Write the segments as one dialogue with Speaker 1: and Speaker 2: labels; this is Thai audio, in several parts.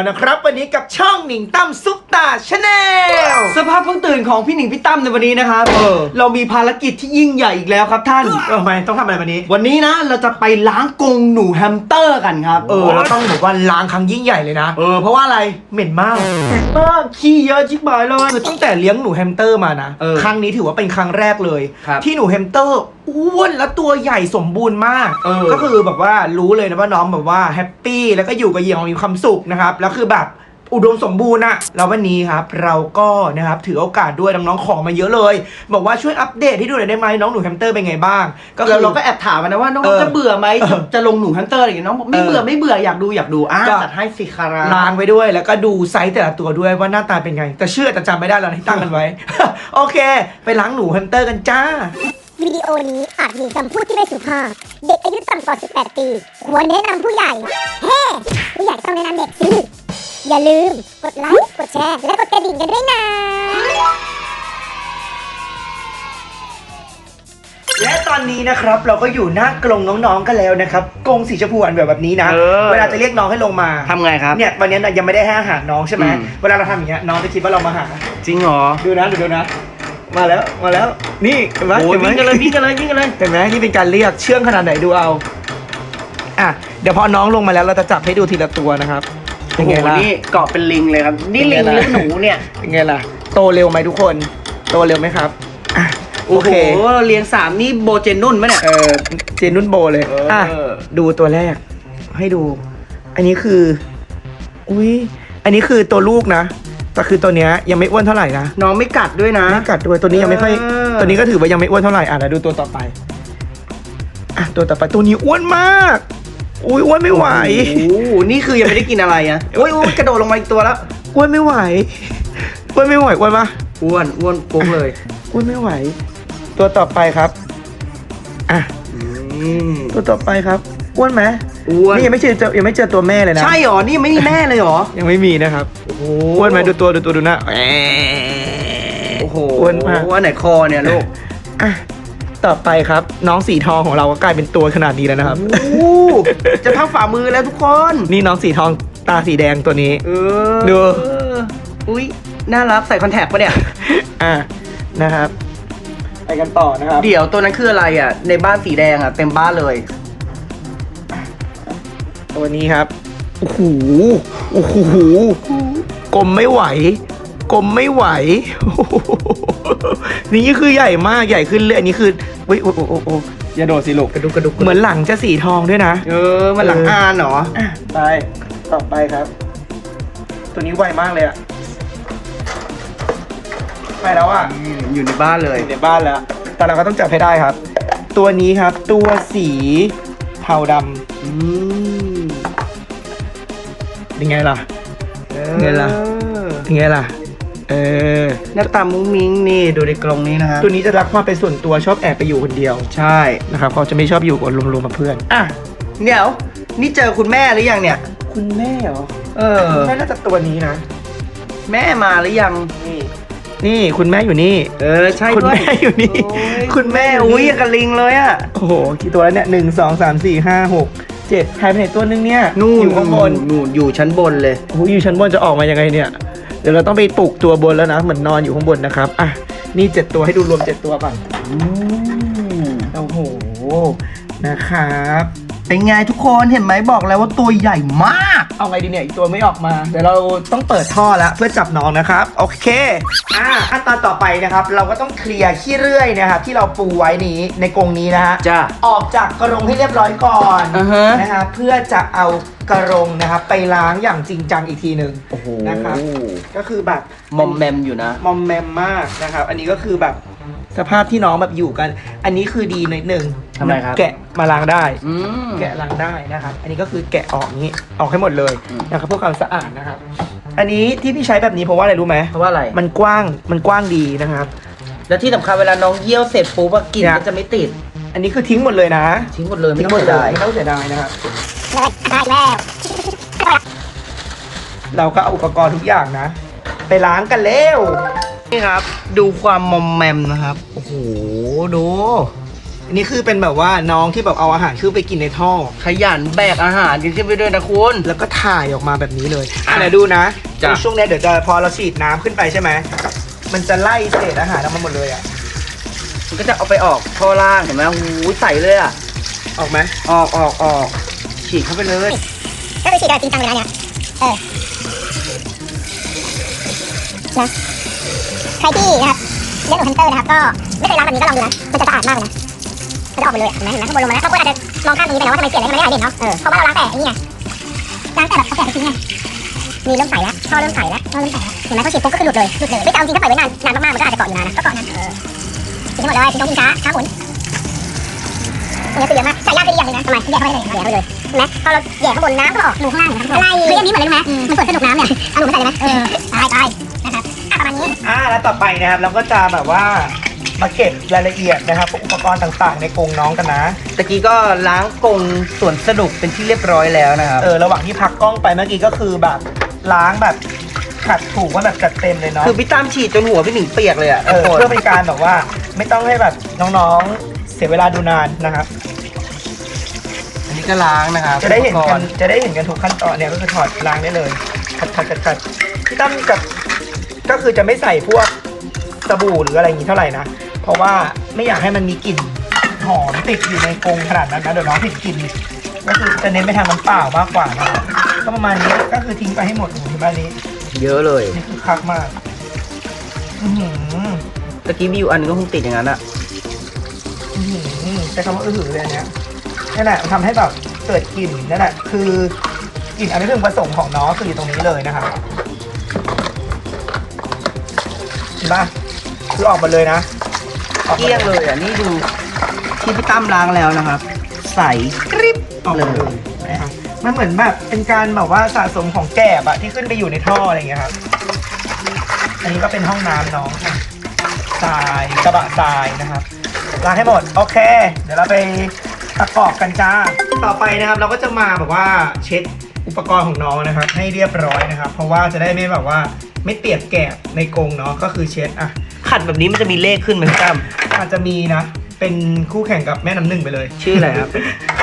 Speaker 1: อีกแล้วนะครับ วันนี้กับช่องหนิงตั้มซุปตาชาแนล
Speaker 2: สภาพเพิ่งตื่นของพี่หนิงพี่ตั้มในวันนี้นะครับ
Speaker 1: เออ
Speaker 2: เรามีภารกิจที่ยิ่งใหญ่อีกแล้วครับท่าน
Speaker 1: ทำไมต้องทำอะไรวันนี้
Speaker 2: วันนี้นะเราจะไปล้างกรงหนูแฮมสเตอร์กันครับ
Speaker 1: เออเราต้องบอกว่าล้างครั้งยิ่งใหญ่เลยนะ
Speaker 2: เออเพราะว่าอะไร
Speaker 1: เหม็นมากเหม็นมากขี้เยอะชิบหายเลยคือตั้งแต่เลี้ยงหนูแฮมสเตอร์มานะ
Speaker 2: เออ
Speaker 1: ครั้งนี้ถือว่าเป็นครั้งแรกเลย
Speaker 2: ครับ
Speaker 1: ที่หนูแฮมสเตอร์ อ้วนและตัวใหญ่สมบูรณ์มาก
Speaker 2: เออ
Speaker 1: ก็คือแบบว่ารู้เลยนะว่าน้องแบบว่าแฮปปี้แล้วก็อยู่กับเหยี่ยวมีความสุขนะครับ แล้วคือแบบอุดมสมบูรณ์อะแล้ววันนี้ครับเราก็นะครับถือโอกาสด้วยน้องๆขอมาเยอะเลย บอกว่าช่วยอัปเดตให้ดูหน่อยได้ไหมน้องหนูแฮมสเตอร์เป็นไงบ้าง ก็คื
Speaker 2: เรา
Speaker 1: อ
Speaker 2: เราก็แอบถามมันนะว่าน้อง
Speaker 1: เออ
Speaker 2: จะเบื่อไหม
Speaker 1: เออ
Speaker 2: จะจะลงหนูแฮมสเตอร์อะไรอย่างเงี้ยน้องบอกไม่
Speaker 1: เออ
Speaker 2: เบื่อไม่เบื่ออยากดูอยากดูอะ
Speaker 1: ก็
Speaker 2: จัดให้สิคารา
Speaker 1: ล้างไว้ด้วยแล้วก็ดูไซส์แต่ละตัวด้วยว่าหน้าตาเป็นไง แต่เชื่อแต่จำไม่ได้แล้วที่ตั้งกันไว้ โอเค ไปล้างหนูแฮมสเตอร์กันจ้า
Speaker 3: วิดีโอนี้อาจมีคำพูดที่ไม่สุภาพ เด็กอายุต่ำกว่า 18 ปี ควรแนะนำผู้ใหญ่ เฮ้ ผู้ใหญ่ต้องแนะนำเด็กสิอย่าลืม กดไลค์ กดแชร์ และกดกระดิ่งกันด้วยนะ
Speaker 1: และตอนนี้นะครับเราก็อยู่หน้ากรงน้องๆกันแล้วนะครับกรงสีชมพูอันแบบแบบนี้นะ
Speaker 2: เออ
Speaker 1: เวลาจะเรียกน้องให้ลงมา
Speaker 2: ทำไงครับ
Speaker 1: เนี่ยวันนี้นะยังไม่ได้ให้อาหารน้องใช่ไหม
Speaker 2: อืม
Speaker 1: เวลาเราทำอย่างเงี้ยน้องจะคิดว่าเรามาหา
Speaker 2: จริงเหรอ
Speaker 1: ดูนะดูดูนะ มาแล้วมาแล้ว นี่เห็นไหม
Speaker 2: โอ้ย
Speaker 1: เห็นไหม
Speaker 2: วิ่งกันเลยวิ่งกันเลยวิ่งกันเลย
Speaker 1: เห็นไหมนี่เป็นการเรียกเชื่องขนาดไหนดูเอาอะเดี๋ยวพอน้องลงมาแล้วเราจะจับให้ดูทีละตัวนะครับเป็นไงล่ะ
Speaker 2: โอ้โหนี่เกาะเป็นลิงเลยครับ นี่ลิง
Speaker 1: เป็นไง
Speaker 2: ห
Speaker 1: ล่ะ
Speaker 2: รือหนูเนี่ย
Speaker 1: เป็นไงล่ะ โตเร็วไหมทุกคน โตเร็วไหมครับอะโอ
Speaker 2: โอ้โห
Speaker 1: เค
Speaker 2: เราเรียงสามนี่โบเจนนุ่นไหมเนี่ย
Speaker 1: เออเจนนุ่นโบเลย
Speaker 2: เอออ่
Speaker 1: อะดูตัวแรก ให้ดู อันนี้คือ อุ้ยอันนี้คือตัวลูกนะ แต่คือตัวเนี้ยยังไม่อ้วนเท่าไหร่นะ
Speaker 2: น้องไม่กัดด้วยนะ
Speaker 1: ไม่กัดด้วยตัวนี้ยังไม่ค่อย
Speaker 2: เออ
Speaker 1: ตัวนี้ก็ถือว่ายังไม่อ้วนเท่าไหร่อะเดี๋ยวดูตัวต่อไปอะตัวต่อไปตัวนี้อ้วนมาก อุ้ยอ้วนไม่ไหว
Speaker 2: โอ้โหนี่คือยังไม่ได้กินอะไรอะโอ้ยโอ้ยกระโดดลงมาอีกตัวแล้ว
Speaker 1: อ้วนไม่ไหวอ้วนไม่ไหวอ้วนปะ
Speaker 2: อ้วนอ้วนปุ๊บเลย
Speaker 1: อ้วนไม่ไหว ตัวต่อไปครับอะ
Speaker 2: อืม
Speaker 1: ตัวต่อไปครับอ้วนไหม
Speaker 2: อ้วน
Speaker 1: นี่ยังไม่เจอเจอยังไม่เจอตัวแม่เลยนะ
Speaker 2: ใช่หรอ นี่ยังไม่มีแม่เลยหรอ
Speaker 1: ยังไม่มีนะครับ
Speaker 2: โอ้โห
Speaker 1: อ้วนไหมดูตัวดูตัวดูหน้าแหม
Speaker 2: โอ้โห
Speaker 1: อ้วนมาก
Speaker 2: อันไหนคอเนี่ยลูก
Speaker 1: อะต่อไปครับ น้องสีทองของเราก็กลายเป็นตัวขนาดนี้แล้วนะครับ
Speaker 2: โอ้โหจะเท่าฝ่ามือแล้วทุกคน
Speaker 1: นี่น้องสีทองตาสีแดงตัวนี้
Speaker 2: เออ
Speaker 1: ดู
Speaker 2: อุ้ยน่ารักใส่คอนแทคปะเนี่ย
Speaker 1: อะนะครับ ไปกันต่อนะครับ
Speaker 2: เดี๋ยวตัวนั้นคืออะไรอะ ในบ้านสีแดงอะเต็มบ้านเลย
Speaker 1: ตัวนี้ครับโอ้โหโอ้โหกลมไม่ไหวกลมไม่ไหวโอ้โหนี่คือใหญ่มากใหญ่ขึ้นเลยอันนี้คือเฮ้ยโอ้โอ้โอ้โอ้อย่าโดดสิลูก
Speaker 2: กระดุกกระดุก
Speaker 1: เหมือนหลังจะสีทองด้วยนะ
Speaker 2: เออมันหลังอานเหรอ
Speaker 1: อะไปต่อไปครับ ตัวนี้ไวมากเลยอะไปแล้วอะ
Speaker 2: อยู่ในบ้านเลย
Speaker 1: อยู่ในบ้านแล้วแต่เราก็ต้องจับให้ได้ครับ ตัวนี้ครับ ตัวสีเทาด
Speaker 2: อืมำ
Speaker 1: เป็นไงล่ะ
Speaker 2: เอ
Speaker 1: ไงล่ะเป็นไงล่ะ เออ
Speaker 2: หน้าตามุ้งมิ้งนี่ดูในกรงนี้นะครับ
Speaker 1: ตัวนี้จะรักความเป็นส่วนตัวชอบแอบไปอยู่คนเดียว
Speaker 2: ใช่
Speaker 1: นะครับเขาจะไม่ชอบอยู่กับรวมๆกับเพื่อน อะ
Speaker 2: เดี๋ยว นี่เจอคุณแม่หรือยังเนี่ย
Speaker 1: คุณแม่เหรอ
Speaker 2: เออ
Speaker 1: คุณแม่น่าจะตัวนี้นะ
Speaker 2: แม่มาหรือยัง
Speaker 1: นี่ นี่คุณแม่อยู่นี่
Speaker 2: เออ ใช่
Speaker 1: คุณ
Speaker 2: ด้วย
Speaker 1: แม่อยู่นี่
Speaker 2: โอ้ย
Speaker 1: คุณแม่
Speaker 2: อุ้ย
Speaker 1: อยู่นี่
Speaker 2: อย่างกับลิงเลยอะ
Speaker 1: โอ้โห กี่ตัวแล้วเนี่ยหนึ่งสองสามสี่ห้าหก เจ็ดหายไปไหนตัวนึงเนี่ย
Speaker 2: นู่น
Speaker 1: อยู่ข้างบน
Speaker 2: นู่นอยู่ชั้นบนเลย
Speaker 1: โอ้โหอยู่ชั้นบนจะออกมายังไงเนี่ย เดี๋ยวเราต้องไปปลุกตัวบนแล้วนะ เหมือนนอนอยู่ข้างบนนะครับ อะ นี่เจ็ดตัวให้ดูรวมเจ็ดตัวก่อน
Speaker 2: อืม
Speaker 1: โอ้โห นะครับ
Speaker 2: เป็นไงทุกคนเห็นไหมบอกแล้วว่าตัวใหญ่มาก
Speaker 1: เอาไงดีเนี่ยอีกตัวไม่ออกมา เดี๋ยวเราต้องเปิดท่อแล้วเพื่อจับน้องนะครับ โอเค อ่าขั้นตอนต่อไปนะครับ เราก็ต้องเคลียร์ขี้เรื่อยนะครับที่เราปูไว้นี้ในกรงนี้นะฮะ
Speaker 2: จ้ะ
Speaker 1: ออกจากกรงให้เรียบร้อยก่อน
Speaker 2: อือฮะ
Speaker 1: นะครับเพื่อจะเอากรงนะครับไปล้างอย่างจริงจังอีกทีหนึ่ง
Speaker 2: โอ้โห
Speaker 1: นะครับก็คือแบบ
Speaker 2: มอมแมมอยู่นะ
Speaker 1: มอมแมมมากนะครับ อันนี้ก็คือแบบ สภาพที่น้องแบบอยู่กัน อันนี้คือดีนิดหนึ่ง
Speaker 2: ทำไมครับ
Speaker 1: แกะมาล้างได้
Speaker 2: อืม
Speaker 1: แกะล้างได้นะครับ อันนี้ก็คือแกะออกนี้ออกให้หมดเลย
Speaker 2: อืม
Speaker 1: นะครับเพื่อความสะอาดนะครับ อันนี้ที่พี่ใช้แบบนี้เพราะว่าอะไรรู้ไหม
Speaker 2: เพราะว่าอะไร
Speaker 1: มันกว้างมันกว้างดีนะครับ
Speaker 2: แล้วที่สำคัญเวลาน้องเยี่ยวเสร็จปุ๊บอะกลิ่น
Speaker 1: เนี่ย
Speaker 2: ก็จะไม่ติด
Speaker 1: อันนี้คือทิ้งหมดเลยนะ
Speaker 2: ทิ้งหมดเลยไม่
Speaker 1: ทิ้ง
Speaker 2: ต้อง
Speaker 1: หมด
Speaker 2: เสีย
Speaker 1: เลย
Speaker 2: ดาย
Speaker 1: ไม่ต้องเสียดายนะครับ
Speaker 3: ได้แล้ว
Speaker 1: เราก็เอาอุปกรณ์ทุกอย่างนะ ไปล้างกันเร็ว
Speaker 2: นี่ครับ ดูความมอมแมมนะครับ โอ้โห ดู
Speaker 1: อันนี้คือเป็นแบบว่าน้องที่แบบเอาอาหารขึ้นไปกินในท่อ
Speaker 2: ขยันแบกอาหารกันขึ้นไปด้วยนะคุณ
Speaker 1: แล้วก็ถ่ายออกมาแบบนี้เลยอะไหนดูนะ
Speaker 2: จ้ะ
Speaker 1: ช่วงเนี้ยเดี๋ยวจะพอเราฉีดน้ำขึ้นไปใช่ไหม มันจะไล่เศษอาหารออกมาหมดเลยอะ
Speaker 2: มันก็จะเอาไปออกท่อล่างเห็นไหมโอ้โหใส่เลยอะ
Speaker 1: ออกไหม
Speaker 2: ออกออกออกฉีดเข้าไปเลย
Speaker 3: ก็คือฉีดกันจริงจังเลยนะเนี่ย เออนะ ใครที่นะครับเลี้ยงหนูแฮมสเตอร์นะครับก็ไม่เคยล้างแบบนี้ก็ลองดูนะมันจะสะอาดมากเลยนะมันจะออกไปเลยเห็นไหมเห็นไหมข้างบนลงมาแล้วบางคนอาจจะมองข้ามตรงนี้ไปนะว่าทำไมเปลี่ยอะไรทำไมไม่หายเด่นเนาะเพราะว่าเราล้างแต่นี่ไงล้างแต่แบบเอาแกะไปทิ้งไงมีเริ่มใสแล้วท่อเริ่มใสแล้วท่อเริ่มใสแล้วเห็นไหมเขาฉีดปุ๊บก็คือหลุดเลยหลุดเลยไม่แต่เอาจริงถ้าปล่อยไว้นานนานมากๆมันก็อาจจะเกาะอยู่นานนะก็เกาะนานเออทิ้งหมดเลยทิ้งตรงทิ้งช้าช้าหมุนเนี่ยคือเยอะมากใส่ยากคือดีอย่างหนึงนะทำไมแย่เข้าไปเลยแย่เข้าไปเลยเห็นไหมพอเราแย่ข้างบนน้ำก็ออกรูข้างล่างอะไรคืออันนี้เหมือนอะไรรู้ไหมมันสวนสนุกน้ำเนี่ยเอาหนูมาใส่เลยไหมเออตายตาย ประมาณนี้
Speaker 1: อ่าแล้วต่อไปนะครับเราก็จะแบบว่ามาเก็บรายละเอียดนะครับพวกอุปกรณ์ต่างๆ ในกรงน้องกันนะ
Speaker 2: ตะกี้ก็ล้างกรงส่วนสนุกเป็นที่เรียบร้อยแล้วนะครับ
Speaker 1: เออระหว่างที่พักกล้องไปเมื่อกี้ก็คือแบบล้างแบบขัดถูกว่าแบบจัดเต็มเลยเนาะ
Speaker 2: คือพี่ตั้มฉีดจนหัวพี่หนิงเปียกเลยอะ
Speaker 1: เออเพื่อเป็นการแบบว่า ไม่ต้องให้แบบน้องๆเสียเวลาดูนานนะครับ
Speaker 2: อันนี้ก็ล้างนะครับ
Speaker 1: จะได้เห็น
Speaker 2: อุป
Speaker 1: กั
Speaker 2: ร
Speaker 1: น
Speaker 2: ณ์
Speaker 1: จะได้เห็นกันทุกขั้นตอนเนี่ยก็คือถอดล้างได้เลยขัดขัดขัดขัดพี่ตั้มกับ ก็คือจะไม่ใส่พวกสบู่หรืออะไรอย่างนี้เท่าไหร่นะ เพราะว่าไม่อยากให้มันมีกลิ่นหอมติดอยู่ในกรงขนาดนั้นนะเดี๋ยวน้องผิดกลิ่นก็คือจะเน้นไปทางน้ำเปล่ามากกว่านะครับก็ประมาณนี้ก็คือทิ้งไปให้หมดหนูที่บ้านนี้
Speaker 2: เยอะเลย
Speaker 1: นี่คือคักมากอือหือ
Speaker 2: ตะกี้มีอยู่อันนึงก็คงติดอย่างนั้นอะ
Speaker 1: อื้อหือใช้คำว่าอื้อหือเลยอันเนี้ยนั่นแหละมันทำให้แบบเกิดกลิ่นนั่นแหละคือกลิ่นอันนี้พึงประสงค์ของน้องคืออยู่ตรงนี้เลยนะครับ เห็นปะคือออกมาเลยนะออก
Speaker 2: เก
Speaker 1: มา
Speaker 2: ลี้ยงเลยอะนี่ดูที่พี่ตั้มล้างแล้วนะครับ ใสกริบ
Speaker 1: ออก
Speaker 2: เล
Speaker 1: มาเลยยนะครับมันเหมือนแบบเป็นการแบบว่าสะสมของแกบอะที่ขึ้นไปอยู่ในท่ออะไรอย่างเงี้ยครับอันนี้ก็เป็นห้องน้ำน้องค่ะทรายกระบะทรายนะครับล้างให้หมดโอเค เดี๋ยวเราไปประกอบกันจ้าต่อไปนะครับ เราก็จะมาแบบว่าเช็ดอุปกรณ์ของน้องนะครับ ให้เรียบร้อยนะครับ เพราะว่าจะได้ไม่แบบว่า ไม่เปียกแกบในกรงเนาะก็คือเช็ดอะ
Speaker 2: ขัดแบบนี้มันจะมีเลขขึ้นไหมพี่ตั้ม
Speaker 1: อาจจะมีนะ เป็นคู่แข่งกับแม่น้ำหนึ่งไปเลย
Speaker 2: ชื่ออะไรครับ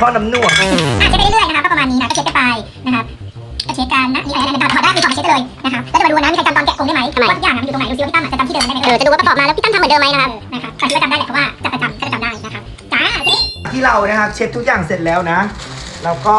Speaker 1: พ่อน้ำหนวด
Speaker 3: อะเช็ดไปเรื่อยๆนะครับก็ประมาณนี้นะก็เช็ดกันไปนะครับก็เช็ดกันนะนี่อะไรนะถอดได้คือถอดไปเช็ดเลยนะครับแล้วจะมาดูนะมีใครจำตอนแกะกรงได้ไหมทำไมว่าทุกอย่างอะมันอยู่ตรงไหนดูซิว่าพี่ตั้มอะจะจำที่เดิมได้ไหมเออจะดูว่าประกอบมาแล้วพี่ตั้มทำเหมือนเดิมไหมนะครับนะครับใครคิดว่าจำได้แหละเพราะว่าจะประจำก็จะจำได้นะครับจ้าทีนี้
Speaker 1: ที่เรานะครับเช็ดทุกอย่างเสร็จแล้วนะเราก็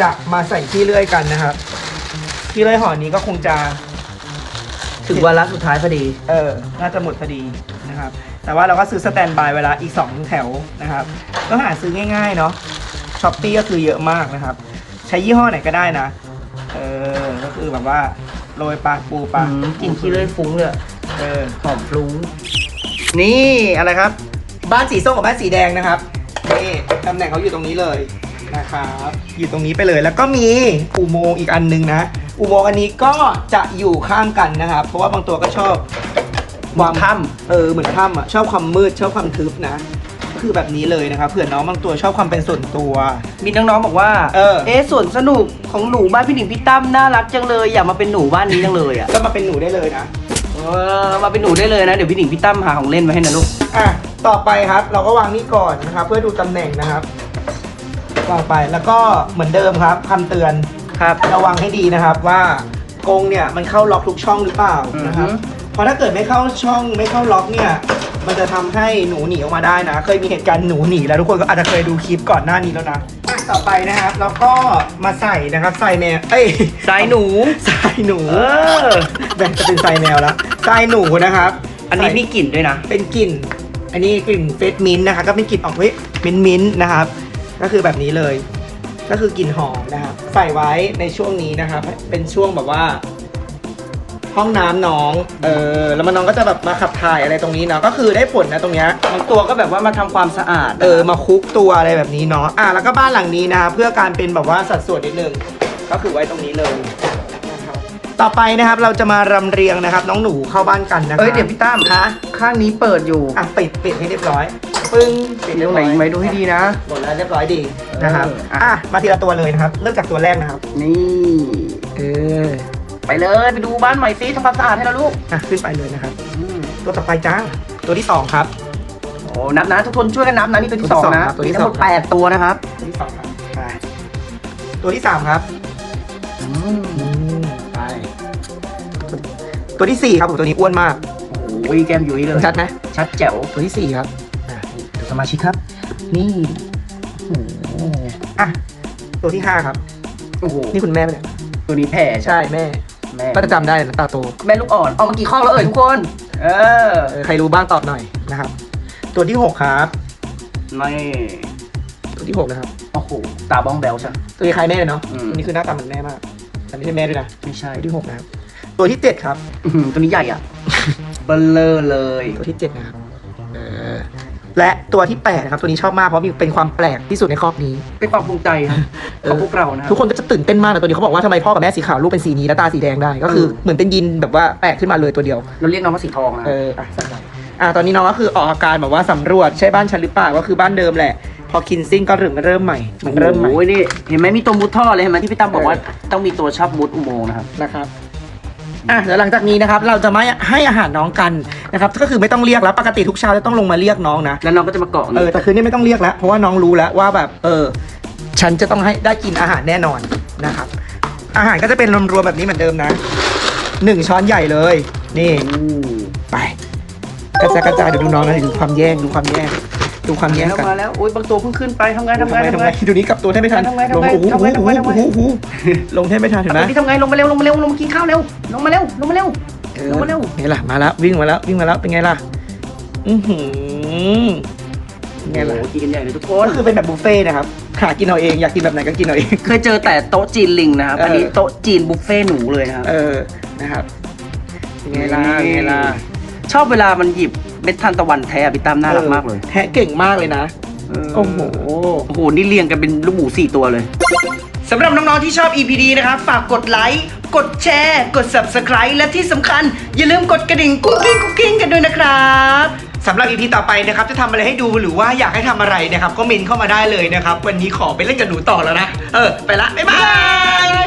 Speaker 1: จะมาใส่ที่เลื่อยกันนะครับที่เลื่อยห่อนี้ก็คงจะ
Speaker 2: ถึงวาระสุดท้ายพอดี
Speaker 1: เออ น่าจะหมดพอดีนะครับ แต่ว่าเราก็ซื้อสแตนบายเวลาอีก 2 แถวนะครับ ก็หาซื้อง่ายๆเนาะช้อปปี้ก็คือเยอะมากนะครับ ใช้ยี่ห้อไหนก็ได้นะ เออ ก็คือแบบว่าโรยปลาปูปลา
Speaker 2: อืมกลินขี้เลื่อยฟุ้งเลย
Speaker 1: เออ
Speaker 2: หอมฟลุ้งนี่อะไรครับ
Speaker 1: บ้านสีส้มกับบ้านสีแดงนะครับนี่ตำแหน่งเขาอยู่ตรงนี้เลยนะครับอยู่ตรงนี้ไปเลยแล้วก็มีอุโมงค์อีกอันนึงนะ อุโมงค์อันนี้ก็จะอยู่ข้างกันนะครับ เพราะว่าบางตัวก็ชอบ
Speaker 2: ความถ้
Speaker 1: เออเหมือนถ้ำอะชอบความมืดชอบความทึบนะ คือแบบนี้เลยนะครับเผื่อน้องบางตัวชอบความเป็นส่วนตัว
Speaker 2: มีน้องๆบอกว่า
Speaker 1: เออ
Speaker 2: เอ๊ะสวนสนุกของหนูบ้านพี่หนิงพี่ตั้มน่ารักจังเลยอยากมาเป็นหนูบ้านนี้จังเลยอะ
Speaker 1: ก็มาเป็นหนูได้เลยนะ
Speaker 2: เออมาเป็นหนูได้เลยนะเดี๋ยวพี่หนิงพี่ตั้มหาของเล่นมาให้นะลูก
Speaker 1: อะต่อไปครับ เราก็วางนี่ก่อนนะครับ เพื่อดูตำแหน่งนะครับวางไปแล้วก็เหมือนเดิมครับคำเตือน
Speaker 2: ครับ
Speaker 1: ระวังให้ดีนะครับว่ากรงเนี่ยมันเข้าล็อกทุกช่องหรือเปล่านะครับ
Speaker 2: อือฮึ
Speaker 1: เพราะถ้าเกิดไม่เข้าช่องไม่เข้าล็อกเนี่ยมันจะทำให้หนูหนีออกมาได้นะ เคยมีเหตุการณ์หนูหนีแล้วทุกคนก็อาจจะเคยดูคลิปก่อนหน้านี้แล้วนะอะต่อไปนะครับเราก็มาใส่นะครับใส่แมวเอ้ย
Speaker 2: สายหนู
Speaker 1: ใส่หนู
Speaker 2: เออ
Speaker 1: แบ่งจะเป็นใส่แมวแล้วใส่หนูนะครับ
Speaker 2: อันนี้
Speaker 1: ใส่
Speaker 2: มีกลิ่นด้วยนะ
Speaker 1: เป็นกลิ่น อันนี้กลิ่นเฟสมินต์นะคะก็เป็นกลิ่นออกเฮ้ยมิ้นมิ้นท์นะครับ ก็คือแบบนี้เลย ก็คือกลิ่นหอมนะครับใส่ไว้ในช่วงนี้นะครับเป็นช่วงแบบว่า ห้องน้ำน้องเออแล้วมันน้องก็จะแบบมาขับถ่ายอะไรตรงนี้เนาะก็คือได้ผลนะตรงเนี้ย
Speaker 2: บางตัวก็แบบว่ามาทำความสะอาด
Speaker 1: เออมาคุกตัวอะไรแบบนี้เนาะอะแล้วก็บ้านหลังนี้นะครับเพื่อการเป็นแบบว่าสัดส่วนนิดนึงก็คือไว้ตรงนี้เลยนะครับ ต่อไปนะครับเราจะมารำเรียงนะครับ น้องหนูเข้าบ้านกันนะครับ
Speaker 2: เอ้ยเดี๋ยวพี่ตั้ม
Speaker 1: ฮะ
Speaker 2: ข้างนี้เปิดอยู่
Speaker 1: อะปิดปิดให้เรียบร้อยปึ้งปิด
Speaker 2: เดี๋
Speaker 1: เรี
Speaker 2: ย
Speaker 1: ยวบ
Speaker 2: ไหน
Speaker 1: ร้อย
Speaker 2: ไหมดูให้ดีนะ
Speaker 1: หมดแล้วเรียบร้อยดีนะครับ
Speaker 2: เอออะ
Speaker 1: อะมาทีละตัวเลยนะครับ เริ่มจากตัวแรกนะครับ
Speaker 2: นี่
Speaker 1: เออ
Speaker 2: ไปเลยไปดูบ้านใหม่ซิทำความสะอาดให้แล้วลูก
Speaker 1: อะขึ้นไปเลยนะครับ
Speaker 2: อืม
Speaker 1: ตัวต่อไปจ้าตัวที่สองครับ
Speaker 2: โอ้นับนะทุกคนช่วยกันนับนะนี่ตัวที่สองนะ
Speaker 1: ตัวที่
Speaker 2: มี
Speaker 1: สอง
Speaker 2: ทั้งหมดแปดตัวนะครับ
Speaker 1: ตัวที่สองครับไปตัวที่สามครับ
Speaker 2: อืม
Speaker 1: ไป ตัวที่สี่ครับผมตัวนี้อ้วนมาก
Speaker 2: โอ้ยแก้มยุ้ยเลย
Speaker 1: ชัดไหม
Speaker 2: ชัดแจ๋ว
Speaker 1: ตัวที่สี่ครับอะนี่
Speaker 2: สมาชิกครับ นี่โอ้โห
Speaker 1: อะตัวที่ห้าครับ
Speaker 2: โอ้โห
Speaker 1: นี่คุณแม่ปะเนี่ย
Speaker 2: ตัวนี้แผ่
Speaker 1: ใช่แม่
Speaker 2: แม่
Speaker 1: ก็จะจำได้นะตาโต
Speaker 2: แม่ลูกอ่อนเอามากี่ข้อแล้วเอ่ยทุกคน เออ
Speaker 1: เออใครรู้บ้างตอบหน่อยนะครับ ตัวที่หกครับ
Speaker 2: นี่
Speaker 1: ตัวที่หกนะครับ
Speaker 2: โอ้โหตาบ้องแบลใช่
Speaker 1: ตัวนี้คล้ายแม่เลยเนาะ
Speaker 2: อืม
Speaker 1: ตัวนี้คือหน้าตาเหมือนแม่มาก แต่ไม่ใช่แม่ด้วยนะ
Speaker 2: ไม่ใช่
Speaker 1: ตัวที่หกนะครับ ตัวที่เจ็ดครับ
Speaker 2: อื้อหือตัวนี้ใหญ่อะ เบลเลอร์เลย
Speaker 1: ตัวที่เจ็ดนะครับเออและตัวที่แปดนะครับตัวนี้ชอบมากเพราะมีเป็นความแปลกที่สุดในครอบนี้
Speaker 2: เป็นความภูมิใจครับ
Speaker 1: เออ
Speaker 2: ของพวกเรานะ
Speaker 1: ทุกคนก็จะตื่นเต้นมากนะตัวนี้เขาบอกว่าทำไมพ่อกับแม่สีขาวลูกเป็นสีนี้และตาสีแดงได้ ก็คือเหมือนเป็นยีนแบบว่าแปลกขึ้นมาเลยตัวเดียว
Speaker 2: เราเรียกน้องว่าสีทองนะ
Speaker 1: เอออะสักหน่อยอะตอนนี้น้องก็คือออกอาการแบบว่าสำรวจใช่บ้านฉันหรือเปล่าก็คือบ้านเดิมแหละ พอคินซิ่งก็เริ่มเริ่มใหม่เหมันเริ่มใหม่
Speaker 2: โอ้ยนี่เห็นไหมมีตัวมุดท่อเลยเห็นไหมที่พี่ตั้มบอกว่า
Speaker 1: เออ
Speaker 2: ต้องมีตัวชอบมุดอุโมงค์นะครับ
Speaker 1: นะครับ อะเดี๋ยวหลังจากนี้นะครับ เราจะไม่ให้อาหารน้องกันนะครับ ก็คือไม่ต้องเรียกแล้วปกติทุกเช้าจะต้องลงมาเรียกน้องนะ
Speaker 2: แล้วน้องก็จะมาเกาะ
Speaker 1: เอ
Speaker 2: นี่
Speaker 1: อแต่คืนนี้ไม่ต้องเรียกแล้วเพราะว่าน้องรู้แล้วว่าแบบเออ ฉันจะต้องให้ได้กินอาหารแน่นอนนะครับ อาหารก็จะเป็นรวมๆแบบนี้เหมือนเดิมนะหนึ่งช้อนใหญ่เลย นี่
Speaker 2: อู้
Speaker 1: ไปกระจายกระจายเดี๋ยวดูน้องนะดูความแย่งดูความแย่ง ดูความแย่ง
Speaker 2: แล้ว
Speaker 1: กัน
Speaker 2: มาแล้วโอ้ยบางตัวเพิ่งขึ้นไปทำไงทำไงทำไง
Speaker 1: ดูนี้กลับตัวได้ไม่ทัน
Speaker 2: ทำไงทำ
Speaker 1: ลง
Speaker 2: ไง
Speaker 1: โอ้โห
Speaker 2: ทำไงทำไงทำไง
Speaker 1: โอ้โหโอ้โหลงแทบไม่ทันเห็นไหม
Speaker 2: ตัวนี้ทำไงลงมาเร็วลงมาเร็วลงมากินข้าวเร็วลงมาเร็วลงมาเร็ว
Speaker 1: เออ
Speaker 2: ลงมาเร็ว
Speaker 1: นี่ล่ะมาแล้ววิ่งมาแล้ววิ่งมาแล้วเป็นไงล่ะอือหือไงล่ะ
Speaker 2: โอ้โหกินกันใหญ่เลยทุกค
Speaker 1: ก็
Speaker 2: น
Speaker 1: คือเป็นแบบบุฟเฟ่ต์นะครับหากินเอาเองอยากกินแบบไหนก็กินเอาเอง
Speaker 2: เคยเจอแต่โต๊ะจีนลิงนะครับ
Speaker 1: เอออั
Speaker 2: อันนี้โต๊ะจีนบุฟเฟ่ต์หนูเลยนะครับ
Speaker 1: เออนะครับเป็นไงล่ะเป็นไงล่ะ
Speaker 2: ชอบเวลามันหยิบ เม็ดทานตะวันแท้อะพี่ตั้มน่ารักมากเลย
Speaker 1: แทะเก่งมากเลยนะ โอ้โห
Speaker 2: โอ้โห นี่เรียงกันเป็นลูกหมูสี่ตัวเลย
Speaker 1: สำหรับน้อง ๆ ที่ชอบ EPD นะครับ ฝากกดไลค์ กดแชร์ กด Subscribe และที่สำคัญ อย่าลืมกดกระดิ่งกุ๊กกิ้งกุ๊กกิ้งกันด้วยนะครับสำหรับ EP ต่อไปนะครับจะทำอะไรให้ดูหรือว่าอยากให้ทำอะไรนะครับ ก็เมนเข้ามาได้เลยนะครับ วันนี้ขอไปเล่นกับหนูต่อแล้วนะ เออ ไปละ บ๊ายบาย